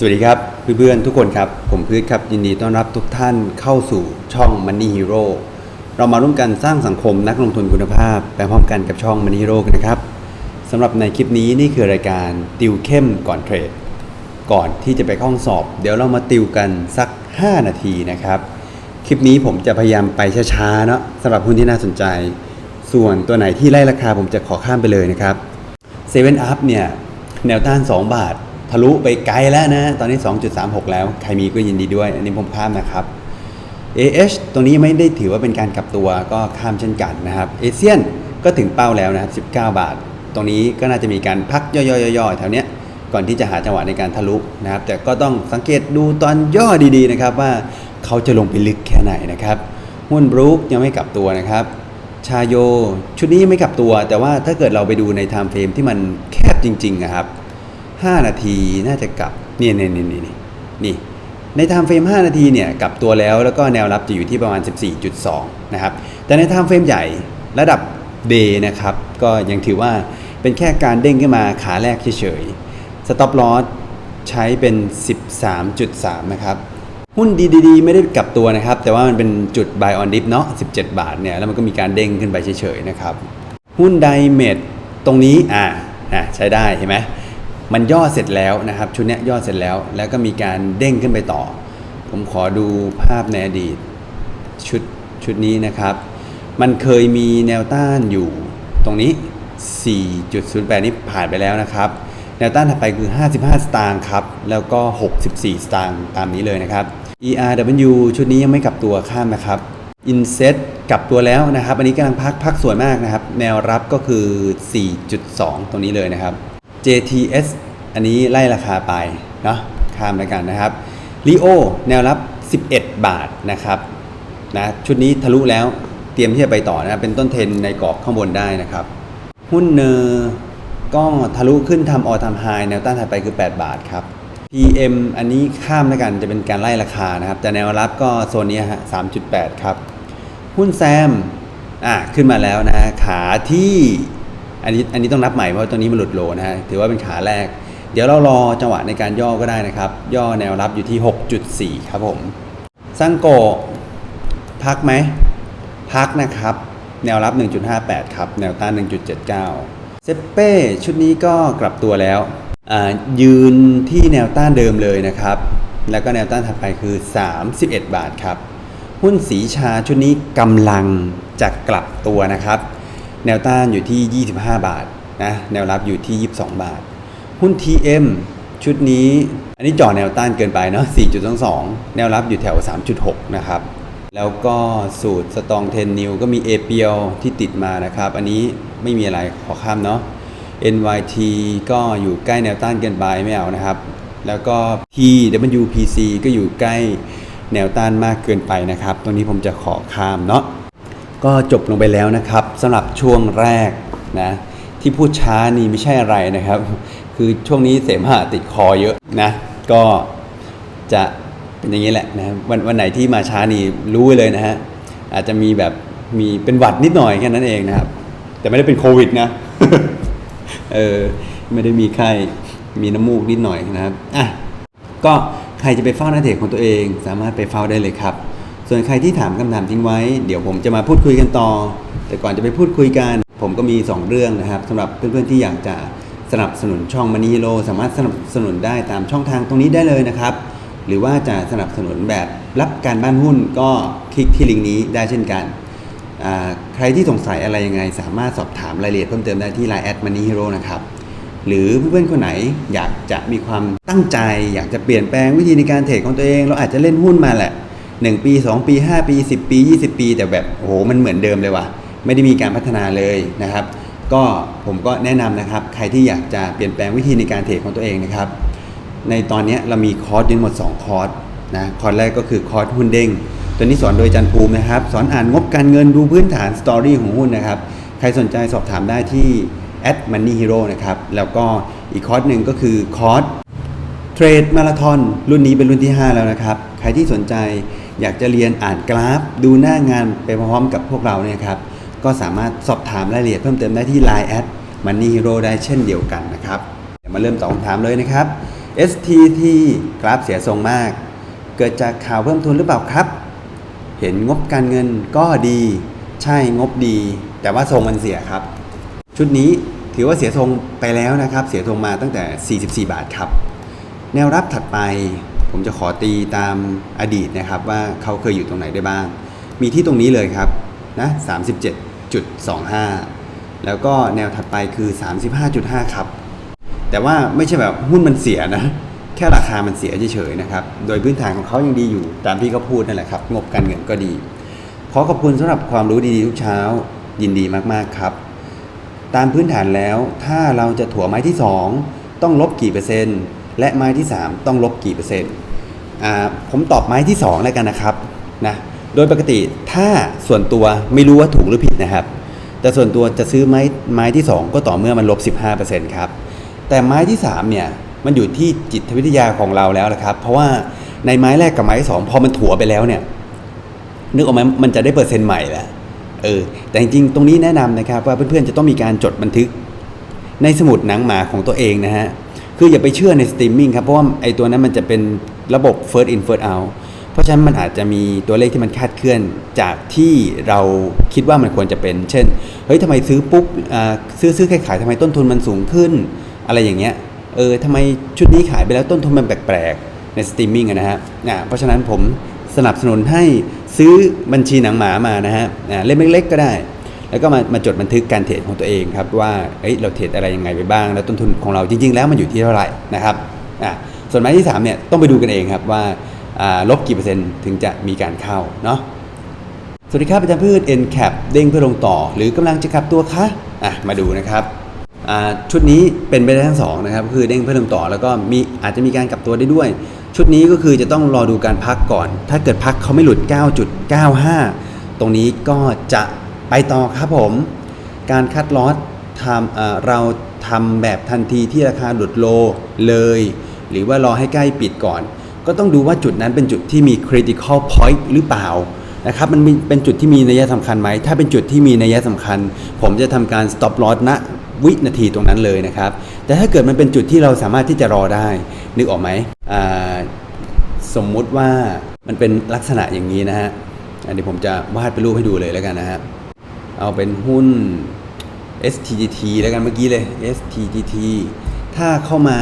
สวัสดีครับเพื่อนๆทุกคนครับ ผมพืชครับ ยินดีต้อนรับทุกท่านเข้าสู่ช่อง Money Hero เรามาร่วมกันสร้างสังคมนักลงทุนคุณภาพ ไปพร้อมกันกับช่อง Money Hero กันนะครับสำหรับในคลิปนี้นี่คือรายการติวเข้มก่อนเทรด ก่อนที่จะไปข้องสอบ เดี๋ยวเรามาติวกันสัก 5 นาทีนะครับ คลิปนี้ผมจะพยายามไปช้าๆเนาะสำหรับหุ้นที่น่าสนใจ ส่วนตัวไหนที่ไล่ราคาผมจะขอข้ามไปเลยนะครับเซเว่นอัพเนี่ยแนวต้าน 2 บาท ทะลุไปไกลแล้วนะ ตอนนี้ 2.36 แล้ว ใครมีก็ยินดีด้วย อันนี้ผมข้ามนะครับ AH ตรงนี้ไม่ได้ถือว่าเป็นการกลับตัวก็ข้ามเช่นกันนะครับเอเชียนก็ถึงเป้าแล้วนะครับ19 บาท ตรงนี้ก็น่าจะมีการพักย่อยๆๆแถวเนี้ยก่อนที่จะหาจังหวะในการทะลุนะครับ แต่ก็ต้องสังเกตดูตอนย่อดีๆนะครับว่าเขาจะลงไปลึกแค่ไหนนะครับหุ้นบรูคยังไม่กลับตัวนะครับ ชาโย ชุดนี้ยังไม่กลับตัว แต่ว่าถ้าเกิดเราไปดูในไทม์เฟรมที่มันแคบจริงๆนะครับ 5 นาทีน่าจะกลับนี่นี่นี่นี่นี่ในไทม์เฟรม5นาทีเนี่ยกลับตัวแล้วแล้วก็แนวรับจะอยู่ที่ประมาณ 14.2 นะครับ แต่ในไทม์เฟรมใหญ่ระดับ Day นะครับ ก็ยังถือว่าเป็นแค่การเด้งขึ้นมาขาแรกเฉยๆ Stop Loss ใช้เป็น 13.3 นะครับ หุ้นดีๆ ไม่ได้กลับตัวนะครับ แต่ว่ามันเป็นจุด buy on dip เนาะ17 บาทเนี่ยแล้วมันก็มีการเด้งขึ้นไปเฉยๆนะครับ หุ้นไดเมดตรงนี้อ่าอะใช้ได้เห็นไหม มันย่อเสร็จแล้วนะครับชุดนี้ยย่อเสร็จแล้ว แล้วก็มีการเด้งขึ้นไปต่อ ผมขอดูภาพในอดีตชุดชุดนี้นะครับ มันเคยมีแนวต้านอยู่ตรงนี้ 4.08 นี้ผ่านไปแล้วนะครับ แนวต้านถัดไปคือ 55 สตางค์ครับ แล้วก็ 64 สตางค์ตามนี้เลยนะครับ ERW ชุดนี้ยังไม่กลับตัวข้ามนะครับ Inset กลับตัวแล้วนะครับ อันนี้กำลังพักพักสวยมากนะครับ แนวรับก็คือ 4.2 ตรงนี้เลยนะครับ JTS อันนี้ไล่ราคาไปเนาะข้ามแล้วกันนะครับ Leo แนวรับ 11 บาทนะครับนะชุดนี้ทะลุแล้วเตรียมที่จะไปต่อนะเป็นต้นเทนในกรอบข้างบนได้นะครับ หุ้นเนอร์ก็ทะลุขึ้นทำออทำไฮแนวต้านถัดไปคือ 8 บาทครับ PM อันนี้ข้ามแล้วกันจะเป็นการไล่ราคานะครับ แต่แนวรับก็โซนนี้ฮะ 3.8 ครับ หุ้นแซมอะขึ้นมาแล้วนะขาที่ อันนี้อันนี้ต้องนับใหม่เพราะตัวนี้มันหลุดโลนะฮะถือว่าเป็นขาแรก เดี๋ยวเรารอจังหวะในการย่อก็ได้นะครับ ย่อแนวรับอยู่ที่ 6.4 ครับผมซังโกพักไหมพักนะครับ แนวรับ 1.58 ครับ แนวต้าน 1.79 เซเป้ชุดนี้ก็กลับตัวแล้ว ยืนที่แนวต้านเดิมเลยนะครับ แล้วก็แนวต้านถัดไปคือ 31 บาทครับ หุ้นสีชาชุดนี้กำลังจะกลับตัวนะครับ แนวต้านอยู่ที่ 25 บาทนะแนวรับอยู่ที่ 22 บาท หุ้น TM ชุดนี้ อันนี้จ่อแนวต้านเกินไปเนาะ4.22 แนวรับอยู่แถว 3.6 นะครับ แล้วก็สูตรสตองเทนนิวก็มีเอเปียวที่ติดมานะครับ อันนี้ไม่มีอะไรขอข้ามเนาะ NYT ก็อยู่ใกล้แนวต้านเกินไปไม่เอานะครับ แล้วก็ TWPC ก็อยู่ใกล้แนวต้านมากเกินไปนะครับ ตรงนี้ผมจะขอข้ามเนาะ ก็จบลงไปแล้วนะครับสำหรับช่วงแรกนะที่พูดช้านี่ไม่ใช่อะไรนะครับ คือช่วงนี้เสมหะติดคอเยอะนะก็จะเป็นอย่างนี้แหละนะวันวันไหนที่มาช้านี่รู้เลยนะฮะอาจจะมีแบบมีเป็นหวัดนิดหน่อยแค่นั้นเองนะครับ แต่ไม่ได้เป็นโควิดนะเออไม่ได้มีไข้มีน้ำมูกนิดหน่อยนะครับอะก็ใครจะไปเฝ้าหน้าเทรดของตัวเอง สามารถไปเฝ้าได้เลยครับ ส่วนใครที่ถามคำถามทิ้งไว้ เดี๋ยวผมจะมาพูดคุยกันต่อ แต่ก่อนจะไปพูดคุยกัน ผมก็มี 2 เรื่องนะครับสำหรับเพื่อนๆที่อยากจะสนับสนุนช่องมันนี่โลสามารถสนับสนุนได้ตามช่องทางตรงนี้ได้เลยนะครับ หรือว่าจะสนับสนุนแบบรับการบ้านหุ้นก็คลิกที่ลิงก์นี้ได้เช่นกัน ใครที่สงสัยอะไรยังไง สามารถสอบถามรายละเอียดเพิ่มเติมได้ที่ Line แอดมันนี่ฮีโร่นะครับหรือเพื่อนๆคนไหนอยากจะมีความตั้งใจ อยากจะเปลี่ยนแปลงวิธีในการเทรดของตัวเอง เราอาจจะเล่นหุ้นมาแหละ 1 ปี 2 ปี 5 ปี 10 ปี 20 ปี แต่แบบโอ้โหมันเหมือนเดิมเลยว่ะไม่ได้มีการพัฒนาเลยนะครับ ก็ผมก็แนะนำนะครับ ใครที่อยากจะเปลี่ยนแปลงวิธีในการเทรดของตัวเองนะครับ ในตอนนี้เรามีคอร์สทั้งหมด 2 คอร์สนะคอร์สแรกก็คือคอร์สหุ้นเด้งตัวนี้สอนโดยจันภูมินะครับ สอนอ่านงบการเงินดูพื้นฐานสตอรี่ของหุ้นนะครับ ใครสนใจสอบถามได้ที่ at money hero นะครับ แล้วก็อีกคอร์สหนึ่งก็คือคอร์สเทรดมาราธอนรุ่นนี้เป็นรุ่นที่ 5 แล้วนะครับ ใครที่สนใจ อยากจะเรียนอ่านกราฟ ดูหน้างานไปพร้อมกับพวกเราเนี่ยครับ ก็สามารถสอบถามรายละเอียดเพิ่มเติมได้ที่ Line แอด Money Hero ได้เช่นเดียวกันนะครับเดี๋ยวมาเริ่มตอบคำถามเลยนะครับ STT กราฟเสียทรงมาก เกิดจากข่าวเพิ่มทุนหรือเปล่าครับ เห็นงบการเงินก็ดี ใช่งบดี แต่ว่าทรงมันเสียครับ ชุดนี้ถือว่าเสียทรงไปแล้วนะครับ เสียทรงมาตั้งแต่ 44 บาทครับ แนวรับถัดไป ผมจะขอตีตามอดีตนะครับว่าเขาเคยอยู่ตรงไหนได้บ้าง มีที่ตรงนี้เลยครับนะ37.25 แล้วก็แนวถัดไปคือ 35.5 ครับ แต่ว่าไม่ใช่แบบหุ้นมันเสียนะ แค่ราคามันเสียเฉยๆนะครับ โดยพื้นฐานของเขายังดีอยู่ ตามที่เขาพูดนั่นแหละครับ งบการเงินก็ดี ขอขอบคุณสำหรับความรู้ดีๆทุกเช้า ยินดีมากๆครับ ตามพื้นฐานแล้วถ้าเราจะถั่วไม้ที่ 2 ต้องลบกี่เปอร์เซ็นต์ และไม้ที่ 3 ต้องลบกี่เปอร์เซ็นต์อ่าผมตอบไม้ที่ 2 แล้วกันนะครับนะโดยปกติถ้าส่วนตัวไม่รู้ว่าถูกหรือผิดนะครับ แต่ส่วนตัวจะซื้อไม้ไม้ที่ 2 ก็ต่อเมื่อมันลบ 15%ครับแต่ไม้ที่3เนี่ยมันอยู่ที่จิตวิทยาของเราแล้วนะครับ เพราะว่าในไม้แรกกับไม้ที่สองพอมันถั่วไปแล้วเนี่ยนึกออกไหมมันจะได้เปอร์เซ็นต์ใหม่แล้วเออแต่จริงๆ ตรงนี้แนะนำนะครับว่าเพื่อนๆจะต้องมีการจดบันทึก ในสมุดหนังหมาของตัวเองนะฮะ คืออย่าไปเชื่อในสตรีมมิ่งครับ เพราะว่าไอ้ตัวนั้นมันจะเป็นระบบ first in first out เพราะฉะนั้นมันอาจจะมีตัวเลขที่มันคาดเคลื่อนจากที่เราคิดว่ามันควรจะเป็น เช่น เฮ้ยทำไมซื้อปุ๊บอ่าซื้อซื้อขายขายทำไมต้นทุนมันสูงขึ้น อะไรอย่างเงี้ย เออทำไมชุดนี้ขายไปแล้วต้นทุนมันแปลกๆ ในสตรีมมิ่งอะนะฮะอ่าเพราะฉะนั้นผมสนับสนุนให้ซื้อบัญชีหนังหมามานะฮะเล่มเล็กๆก็ได้ แล้วก็มามาจดบันทึกการเทรดของตัวเองครับว่าเอ้ยเราเทรดอะไรยังไงไปบ้าง แล้วต้นทุนของเราจริง ๆ แล้วมันอยู่ที่เท่าไหร่นะครับอ่าส่วนไม้ที่3เนี่ยต้องไปดูกันเองครับว่าอ่าลบกี่เปอร์เซ็นต์ถึงจะมีการเข้าเนาะสวัสดีครับอาจารย์พืช NCAP เด้งเพื่อลงต่อ หรือกำลังจะกลับตัวคะอะมาดูนะครับอ่าชุดนี้เป็นไปได้ทั้งสองนะครับคือเด้งเพื่อลงต่อแล้วก็มีอาจจะมีการกลับตัวได้ด้วย ชุดนี้ก็คือจะต้องรอดูการพักก่อน ถ้าเกิดพักเขาไม่หลุด 9.95 ตรงนี้ก็จะ ไปต่อครับผม การคัดลอสทำเราทำแบบทันทีที่ราคาหลุดโลเลย หรือว่ารอให้ใกล้ปิดก่อน ก็ต้องดูว่าจุดนั้นเป็นจุดที่มี critical point หรือเปล่านะครับมันเป็นจุดที่มีนัยสำคัญไหม ถ้าเป็นจุดที่มีนัยสำคัญ ผมจะทำการ stop loss ณวินาทีตรงนั้นเลยนะครับ แต่ถ้าเกิดมันเป็นจุดที่เราสามารถที่จะรอได้ นึกออกไหมสมมุติว่ามันเป็นลักษณะอย่างนี้นะฮะอันนี้ผมจะวาดเป็นรูปให้ดูเลยแล้วกันนะฮะ เอาเป็นหุ้น STGT แล้วกันเมื่อกี้เลย STGT ถ้าเข้ามา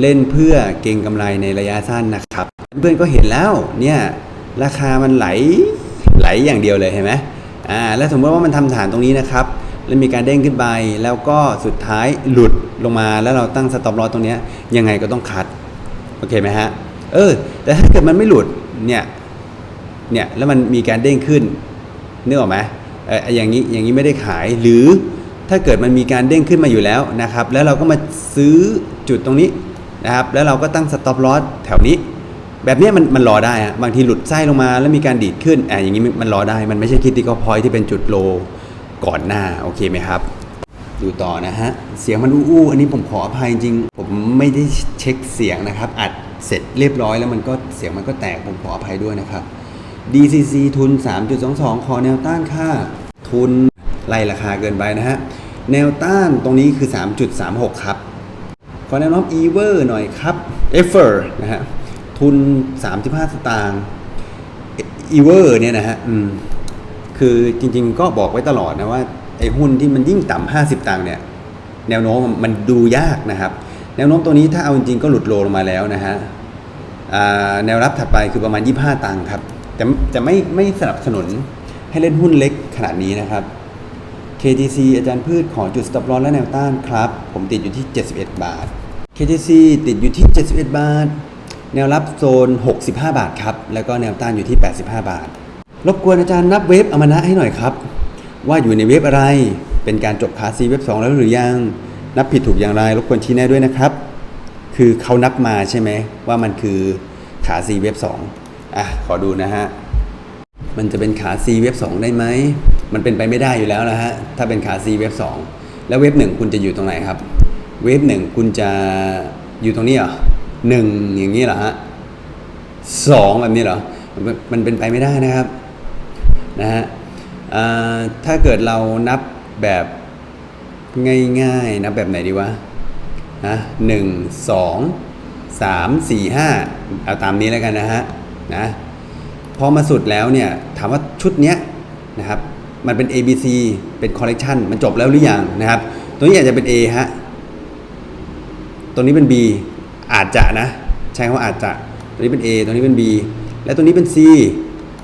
เล่นเพื่อเก็งกำไรในระยะสั้นนะครับ เพื่อนก็เห็นแล้วเนี่ยราคามันไหลไหลอย่างเดียวเลยเห็นไหมอ่าแล้วสมมติว่ามันทำฐานตรงนี้นะครับ แล้วมีการเด้งขึ้นไปแล้วก็สุดท้ายหลุดลงมาแล้วเราตั้งสต็อปลอตรงนี้ยังไงก็ต้องคัดโอเคไหมฮะเออแต่ถ้าเกิดมันไม่หลุดเนี่ยเนี่ยแล้วมันมีการเด้งขึ้นนึกออกไหม อออย่างนี้อย่างนี้ไม่ได้ขายหรือถ้าเกิดมันมีการเด้งขึ้นมาอยู่แล้วนะครับ แล้วเราก็มาซื้อจุดตรงนี้นะครับ แล้วเราก็ตั้งสต็อปลอสแถวนี้ แบบนี้มันมันรอได้อะบางทีหลุดไส้ลงมาแล้วมีการดีดขึ้นอ่าอย่างนี้มันรอได้ มันไม่ใช่คิดที่ก็พอยที่เป็นจุดโลก่อนหน้าโอเคไหมครับ ดูต่อนะฮะ เสียงมันอู้ๆอันนี้ผมขออภัยจริง ผมไม่ได้เช็คเสียงนะครับ อัดเสร็จเรียบร้อยแล้วมันก็เสียงมันก็แตกผมขออภัยด้วยนะครับ DCC ทุน 3.22 คอแนวต้านค่า ทุนไล่ราคาเกินไปนะฮะ แนวต้านตรงนี้คือ 3.36 ครับ ขอแนวโน้ม e v e r หน่อยครับ e f e r นะฮะ ทุน 35 สตางค์ e v e r เนี่ยนะฮะอืมคือจริงๆก็บอกไว้ตลอดนะว่า ไอ้หุ้นที่มันยิ่งต่ำ50 ตังค์เนี่ย แนวโน้มมันดูยากนะครับ แนวโน้มตัวนี้ถ้าเอาจริงๆก็หลุดโลลงมาแล้วนะฮะแนวรับถัดไปคือประมาณ 25 ตังค์ครับ แต่จะไม่ไม่สนับสนุนให้เล่นหุ้นเล็กขนาดนี้นะครับ KTC อาจารย์พืชขอจุด stop loss และแนวต้านครับ ผมติดอยู่ที่ 71 บาท KTC ติดอยู่ที่ 71 บาท แนวรับโซน 65 บาทครับ แล้วก็แนวต้านอยู่ที่ 85 บาท รบกวนอาจารย์นับเวฟอมนะให้หน่อยครับ ว่าอยู่ในเวฟอะไร เป็นการจบขาซีเวฟ2แล้วหรือยัง นับผิดถูกอย่างไร รบกวนชี้แนะด้วยนะครับ คือเขานับมาใช่ไหมว่ามันคือขาซีเวฟ2 อะขอดูนะฮะ มันจะเป็นขา C เว็บ2ได้ไหม มันเป็นไปไม่ได้อยู่แล้วนะฮะ ถ้าเป็นขา C เว็บ2แล้วเว็บ1คุณจะอยู่ตรงไหนครับ เว็บ1คุณจะอยู่ตรงนี้เหรอหนึ่งอย่างนี้เหรอฮะสองแบบนี้เหรอ มันเป็นไปไม่ได้นะครับ นะฮะถ้าเกิดเรานับแบบง่ายๆ นับแบบไหนดีวะนะหนึ่งสองสามสี่ห้าเอาตามนี้แล้วกันนะฮะ นะพอมาสุดแล้วเนี่ยถามว่าชุดเนี้ยนะครับมันเป็น A B C เป็นคอลเลกชันมันจบแล้วหรือยังนะครับ ตัวนี้อาจจะเป็น A ฮะตัวนี้เป็น B อาจจะนะ ใช้คำว่าอาจจะตัวนี้เป็น A ตัวนี้เป็น B และตัวนี้เป็น C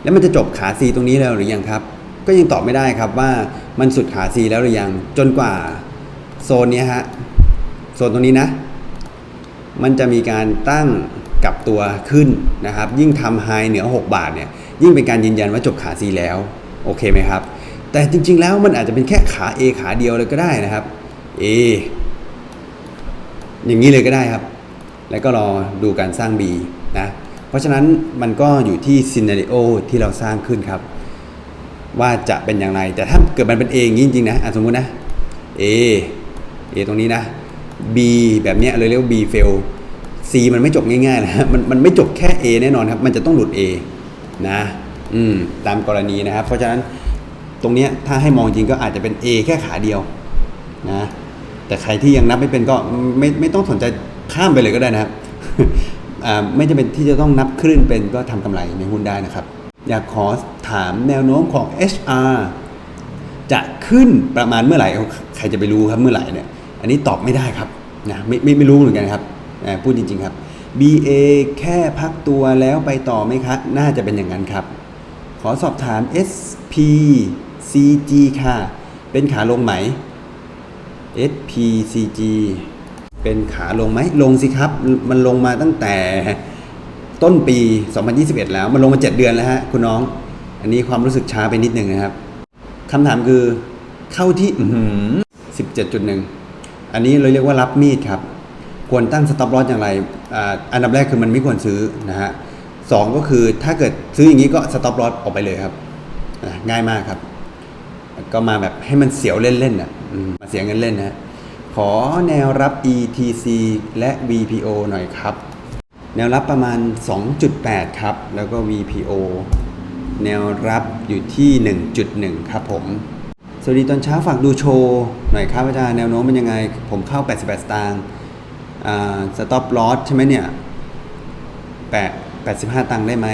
แล้วมันจะจบขา C ตรงนี้แล้วหรือยังครับ ก็ยังตอบไม่ได้ครับว่ามันสุดขา C แล้วหรือยังจนกว่าโซนนี้ฮะโซนตรงนี้นะ มันจะมีการตั้ง กลับตัวขึ้นนะครับ ยิ่งทำไฮเหนือ 6 บาทเนี่ยยิ่งเป็นการยืนยันว่าจบขา C แล้วโอเคไหมครับ แต่จริง ๆ แล้วมันอาจจะเป็นแค่ขา A ขาเดียวเลยก็ได้นะครับ A อย่างนี้เลยก็ได้ครับ แล้วก็รอดูการสร้าง B นะเพราะฉะนั้นมันก็อยู่ที่ซีนารีโอที่เราสร้างขึ้นครับ ว่าจะเป็นอย่างไร แต่ถ้าเกิดมันเป็น A อย่างนี้จริงๆนะอะสมมุตินะ A A ตรงนี้นะ B แบบเนี้ยเลยเรียกว่า B fail C มันไม่จบง่ายๆนะมันมันไม่จบแค่ A แน่นอนครับ มันจะต้องหลุด A นะอืมตามกรณีนะครับ เพราะฉะนั้นตรงนี้ถ้าให้มองจริงก็อาจจะเป็น A แค่ขาเดียวนะแต่ใครที่ยังนับไม่เป็นก็ไม่ไม่ต้องสนใจข้ามไปเลยก็ได้นะครับอ่าไม่จำเป็นที่จะต้องนับคลื่นเป็นก็ทำกำไรในหุ้นได้นะครับ อยากขอถามแนวโน้มของ HR จะขึ้นประมาณเมื่อไหร่ ใครจะไปรู้ครับเมื่อไหร่เนี่ย อันนี้ตอบไม่ได้ครับนะไม่ไม่ไม่รู้เหมือนกันครับ พูดจริง ๆ ครับ BA แค่พักตัวแล้วไปต่อไหมครับน่าจะเป็นอย่างนั้นครับ ขอสอบถาม SPCG ค่ะ เป็นขาลงไหม SPCG เป็นขาลงไหม ลงสิครับ มันลงมาตั้งแต่ต้นปี 2021 แล้ว มันลงมา 7 เดือนแล้วฮะ คุณน้อง อันนี้ความรู้สึกช้าไปนิดนึงนะครับคำถามคือเข้าที่อื้อหือ17.1 อันนี้เราเรียกว่ารับมีดครับ ควรตั้งสต็อปลอสอย่างไรอันดับแรกคือมันไม่ควรซื้อนะฮะสองก็คือถ้าเกิดซื้ออย่างนี้ก็สต็อปลอสออกไปเลยครับง่ายมากครับ ก็มาแบบให้มันเสียวเล่นๆอะมมาเสียเงินเล่นนะฮะขอแนวรับ ETC และ VPO หน่อยครับ แนวรับประมาณ 2.8 ครับ แล้วก็ VPO แนวรับอยู่ที่ 1.1 ครับผม สวัสดีตอนเช้าฝากดูโชว์ หน่อยครับอาจารย์แนวโน้มเป็นยังไง ผมเข้า 88 สตางค์ สต็อปลอสใช่ไหมเนี่ยแปด85ตังค์ได้ไหม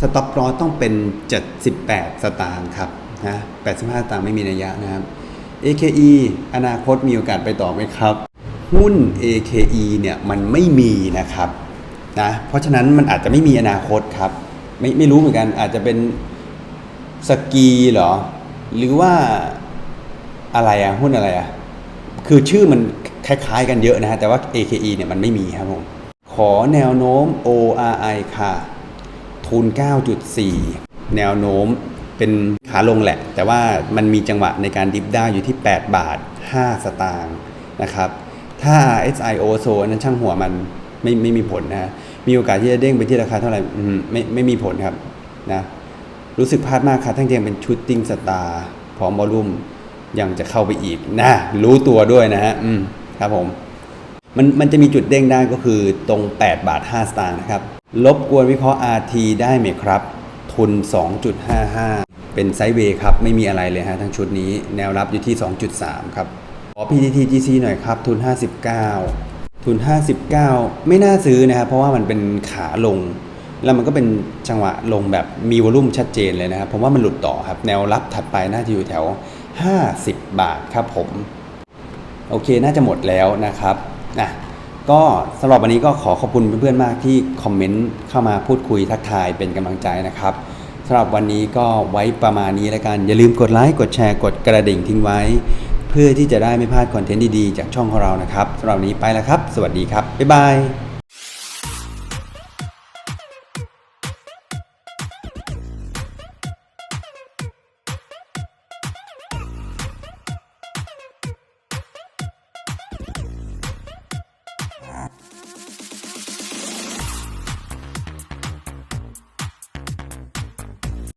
สต็อปลอสต้องเป็น 78 สตางค์ครับนะ85 สตางค์ไม่มีนัยยะนะครับ AKE อนาคตมีโอกาสไปต่อไหมครับ หุ้น AKE เนี่ยมันไม่มีนะครับนะเพราะฉะนั้นมันอาจจะไม่มีอนาคตครับ ไม่ไม่รู้เหมือนกันอาจจะเป็นสกีเหรอ หรือว่าอะไรอะหุ้นอะไรอะคือชื่อมัน คล้ายๆกันเยอะนะฮะแต่ว่า AKE เนี่ยมันไม่มีครับผมขอแนวโน้ม ORI ค่ะ ทุน 9.4 แนวโน้มเป็นขาลงแหละ แต่ว่ามันมีจังหวะในการดิฟได้อยู่ที่ 8 บาท 5 สตางค์นะครับ ถ้า SI o s o นั้นช่างหัวมันไม่ไม่มีผลนะมีโอกาสที่จะเด้งไปที่ราคาเท่าไหร่ไม่ไม่มีผลครับนะรู้สึกพลาดมากครับทั้งเทียงเป็นชุดติ้งสตาร์พร้อมบอลลุ่มยังจะเข้าไปอีกนะรู้ตัวด้วยนะฮะอืม ครับผมมันมันจะมีจุดเด้งได้ก็คือตรง 8 บาท 5 สตางค์นะครับลบกวนวิเคราะห์ RT ได้ไหมครับ ทุน 2.55 เป็นไซด์เวย์ครับ ไม่มีอะไรเลยฮะทั้งชุดนี้แนวรับอยู่ที่ 2.3 ครับ ขอ PTT GC หน่อยครับ ทุน 59 ทุน 59 ไม่น่าซื้อนะครับ เพราะว่ามันเป็นขาลง แล้วมันก็เป็นจังหวะลงแบบมีวอลุ่มชัดเจนเลยนะครับผมว่ามันหลุดต่อครับ แนวรับถัดไปน่าจะอยู่แถว 50 บาทครับผม โอเคน่าจะหมดแล้วนะครับนะก็สำหรับวันนี้ก็ขอขอบคุณเพื่อนๆมากที่คอมเมนต์เข้ามาพูดคุยทักทายเป็นกำลังใจนะครับสำหรับวันนี้ก็ไว้ประมาณนี้แล้วกันอย่าลืมกดไลค์กดแชร์กดกระดิ่งทิ้งไว้ เพื่อที่จะได้ไม่พลาดคอนเทนต์ดีๆ จากช่องของเรานะครับสำหรับวันนี้ไปแล้วครับ สวัสดีครับบ๊ายบาย